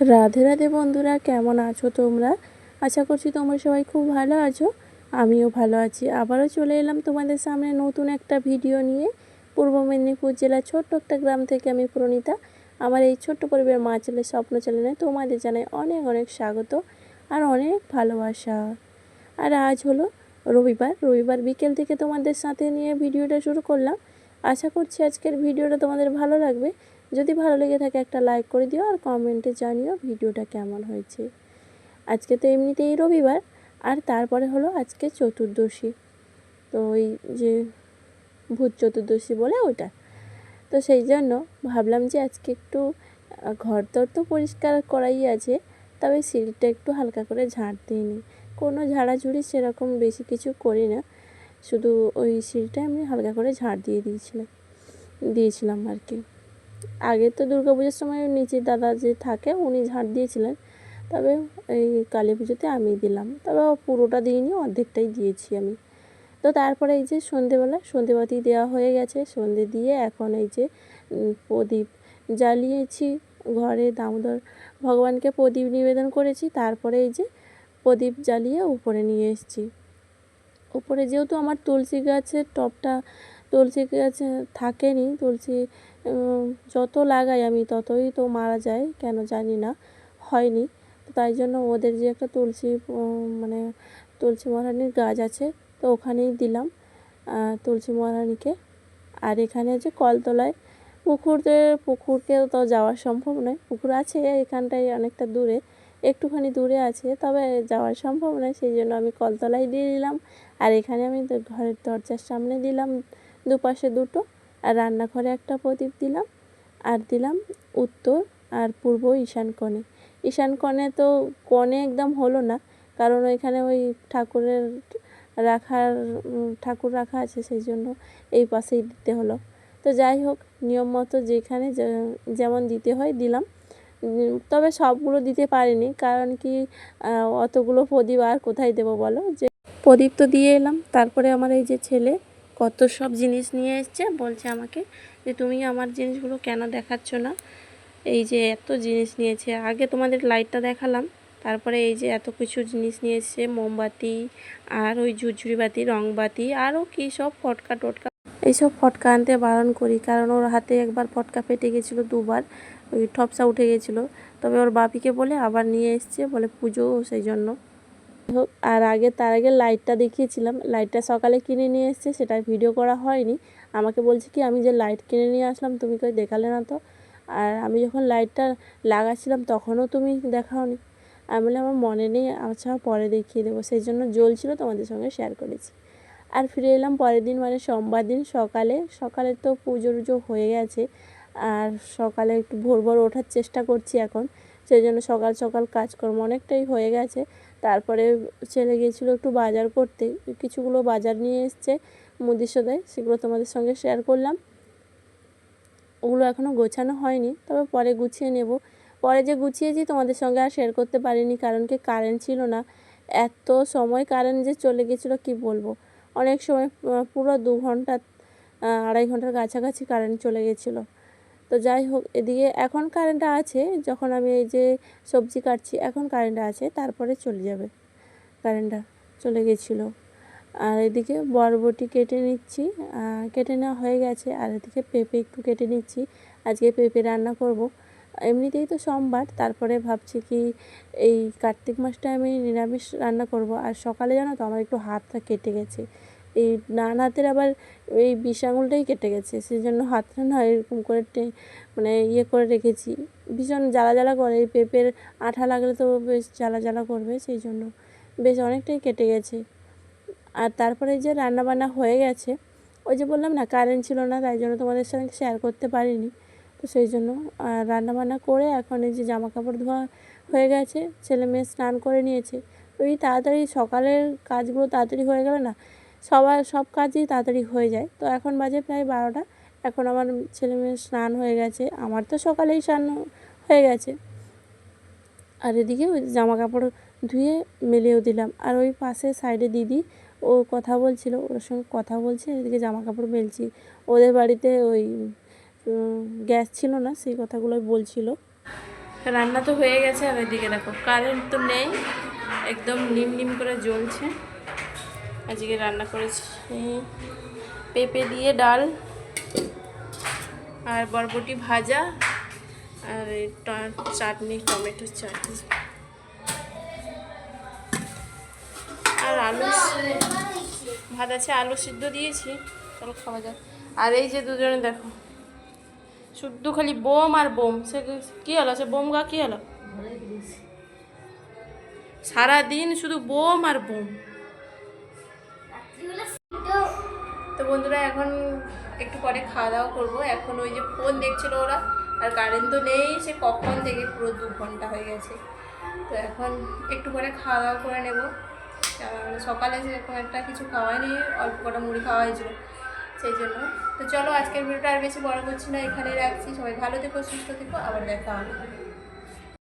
রাধে রাধে বন্ধুরা, কেমন আছো তোমরা? আশা করছি তোমরা সবাই খুব ভালো আছো, আমিও ভালো আছি। আবারও চলে এলাম তোমাদের সামনে নতুন একটা ভিডিও নিয়ে। পূর্ব মেদিনীপুর জেলার ছোট্ট একটা গ্রাম থেকে আমি প্রণীতা। আমার এই ছোট্ট পরিবার মা ছেলের স্বপ্ন চ্যানেলে তোমাদের জানাই অনেক অনেক স্বাগত আর অনেক ভালোবাসা। আর আজ হলো রবিবার রবিবার বিকেল থেকে তোমাদের সাথে নিয়ে ভিডিওটা শুরু করলাম। আশা করছি আজকের ভিডিওটা তোমাদের ভালো লাগবে। যদি ভালো লেগে থাকে একটা লাইক করে দিও আর কমেন্টে জানিও ভিডিওটা কেমন হয়েছে। আজকে তো এমনিতেই রবিবার, আর তারপরে হলো আজকে চতুর্দশী। তো ওই যে ভূত চতুর্দশী বলে ওইটা। তো সেই জন্য ভাবলাম যে আজকে একটু ঘর দর তো পরিষ্কার করাই আছে, তবে সিঁড়িটা একটু হালকা করে ঝাঁট দিয়ে নিই। কোনো ঝাড়াঝুড়ি সেরকম বেশি কিছু করি না, শুধু ওই সিঁড়িটা আমি হালকা করে ঝাঁট দিয়ে দিয়েছিলাম দিয়েছিলাম আর কি। আগে তো দুর্গা পুজোর সময় নিচে দাদা যে থাকে উনি ঝাঁট দিয়েছিলেন। তবে এই কালী পুজোতে আমি দিলাম। তবে পুরোটা দিইনি, অর্ধেকটাই দিয়েছি আমি। তো তারপরে এই যে সন্ধেবেলা, সন্ধেবাতি দেওয়া হয়ে গেছে। সন্ধে দিয়ে এখন এই যে প্রদীপ জ্বালিয়েছি ঘরে। দামোদর ভগবানকে প্রদীপ নিবেদন করেছি। তারপরে এই যে প্রদীপ জ্বালিয়ে উপরে নিয়ে এসেছি। উপরে যেহেতু আমার তুলসী গাছের টবটা তুলসী গাছ থাকেনি, তুলসী যত লাগাই আমি ততই তো মারা যায়, কেন জানি না, হয়নি। তাই জন্য ওদের যে একটা তুলসী মানে তুলসী মহারানীর গাছ আছে, তো ওখানেই দিলাম তুলসী মহারানীকে। আর এখানে যে কলতলায় পুকুরে পুকুরকে তো যাওয়া সম্ভব নয়, পুকুর আছে এখানটায় অনেকটা দূরে, একটুখানি দূরে আছে, তবে যাওয়া সম্ভব নয়, সেই জন্য আমি কলতলায় দিয়ে দিলাম। আর এখানে আমি ঘরের দরজার সামনে দিলাম, দুপাশে দুটো। আর রান্নাঘরে একটা প্রদীপ দিলাম আর দিলাম উত্তর আর পূর্ব ঈশান কোণে ঈশান কোণে তো কোণে একদম হলো না, কারণ ওইখানে ওই ঠাকুরের রাখার ঠাকুর রাখা আছে সেই জন্য এই পাশেই দিতে হলো। তো যাই হোক, নিয়ম মতো যেখানে যেমন দিতে হয় দিলাম। তবে সবগুলো দিতে পারিনি, কারণ কি অতগুলো প্রদীপ আর কোথায় দেবো বলো? যে প্রদীপ তো দিয়ে এলাম, তারপরে আমার এই যে ছেলে কত সব জিনিস নিয়ে এসছে, বলছে আমাকে যে তুমি আমার জিনিসগুলো কেন দেখাচ্ছ না? এই যে এত জিনিস নিয়েছে। আগে তোমাদের লাইটটা দেখালাম, তারপরে এই যে এত কিছু জিনিস নিয়ে এসছে, মোমবাতি আর ওই ঝুরঝুরি বাতি রংবাতি আরও কী সব ফটকা টটকা। এইসব ফটকা আনতে বারণ করি, কারণ ওর হাতে একবার ফটকা ফেটে গেছিল দুবার, ওই ঠপসা উঠে গেছিল। তবে ওর বাপিকে বলে আবার নিয়ে এসছে, বলে পুজো, সেই জন্য। হোক আর আগে, তার আগে লাইটটা দেখিয়েছিলাম। লাইটটা সকালে কিনে নিয়ে এসছে, সেটা ভিডিও করা হয়নি। আমাকে বলছে কি, আমি যে লাইট কিনে নিয়ে আসলাম, তুমি কই দেখালে না তো? আর আমি যখন লাইটটা লাগাচ্ছিলাম, তখনও তুমি দেখাওনি। আমি বলে আমার মনে নেই আচ্ছা পরে দেখিয়ে দেবো। সেই জন্য জ্বলছিল, তোমাদের সঙ্গে শেয়ার করেছি। আর ফিরে এলাম পরের দিন মানে সোমবার দিন সকালে। সকালে তো পুজো টুজো হয়ে গেছে, আর সকালে একটু ভোর ভোর ওঠার চেষ্টা করছি এখন। সেই জন্য সকাল সকাল কাজকর্ম অনেকটাই হয়ে গেছে। তারপরে ছেলে গিয়েছিল একটু বাজার করতে, কিছুগুলো বাজার নিয়ে এসছে মুদি সদায় সেগুলো তোমাদের সঙ্গে শেয়ার করলাম। ওগুলো এখনও গোছানো হয়নি, তবে পরে গুছিয়ে নেব। পরে যে গুছিয়েছি তোমাদের সঙ্গে আর শেয়ার করতে পারিনি, কারণ কি কারেন্ট ছিল না। এত সময় কারেন্ট যে চলে গেছিল কি বলব? অনেক সময় পুরো দু ঘণ্টা আড়াই ঘণ্টার কাছাকাছি কারেন্ট চলে গেছিল তো যাই হোক, এদিকে এখন কারেন্টটা আছে, যখন আমি এই যে সবজি কাটছি, এখন কারেন্টটা আছে, তারপরে চলে যাবে কারেন্টটা চলে গেছিল। আর এদিকে বরবটি কেটে নিচ্ছি কেটে নেওয়া হয়ে গেছে, আর এদিকে পেঁপে একটু কেটে নিচ্ছি, আজকে পেঁপে রান্না করব। এমনিতেই তো সোমবার, তারপরে ভাবছি কি এই কার্তিক মাসটা আমি নিরামিষ রান্না করব, আর সকালে জানো তো আমার একটু হাতটা কেটে গেছে। এই ডান হাতের আবার এই বিষ আঙুলটাই কেটে গেছে সেই জন্য হাতটা না এরকম করে মানে ইয়ে করে রেখেছি। ভীষণ জ্বালা জ্বালা করে, এই পেঁপের আঠা লাগলে তো বেশ জ্বালা জ্বালা করবে সেই জন্য বেশ অনেকটাই কেটে গেছে। আর তারপরে যে রান্না বান্না হয়ে গেছে, ওই যে বললাম না কারেন্ট ছিল না, তাই জন্য তোমাদের সঙ্গে শেয়ার করতে পারিনি। তো সেই জন্য আর রান্না বান্না করে এখন এই যে জামা কাপড় ধোয়া হয়ে গেছে, ছেলে মেয়ে স্নান করে নিয়েছে। ওই তাড়াতাড়ি সকালের কাজগুলো তাড়াতাড়ি হয়ে গেলে না সবার সব কাজই তাড়াতাড়ি হয়ে যায়। তো এখন বাজে প্রায় বারোটা। এখন আমার ছেলে মেয়ের স্নান হয়ে গেছে। আমার তো সকালেই স্নান হয়ে গেছে। আর এদিকে ওই জামা কাপড় ধুয়ে মেলেও দিলাম। আর ওই পাশে সাইডে দিদি ও কথা বলছিল, ওর সঙ্গে কথা বলছে, এদিকে জামা কাপড় মেলছি। ওদের বাড়িতে ওই গ্যাস ছিল না, সেই কথাগুলোই বলছিল। রান্না তো হয়ে গেছে, আর এদিকে দেখো, কারেন্ট তো নেই, একদম নিম নিম করে জ্বলছে। আজকে রান্না করেছি পেঁপে দিয়ে ডাল আর বরবটি ভাজা আর চাটনি টমেটোর চাটনি। আর আলু ভাত আছে, আলু সিদ্ধ দিয়েছি। চলো খাওয়া যাক। আর এই যে দুজনে দেখো শুদ্ধ খালি বোম আর বোম। সে কি হলো? সে বোম গা কি হলো? সারাদিন শুধু বোম আর বোম। তো বন্ধুরা, এখন একটু পরে খাওয়া দাওয়া করব। এখন ওই যে ফোন দেখছিল ওরা, আর কারেন্ট তো নেই, সে কখন থেকে পুরো দু ঘণ্টা হয়ে গেছে। তো এখন একটু পরে খাওয়া দাওয়া করে নেব। মানে সকালে সেরকম একটা কিছু খাওয়াইনি অল্প কটা মুড়ি খাওয়া হয়েছিল, সেই জন্য। তো চলো, আজকের ভিডিওটা আর বেশি বড় করছি না এখানে রাখছি। সবাই ভালো থেকো, সুস্থ থেকো, আবার দেখা হবে।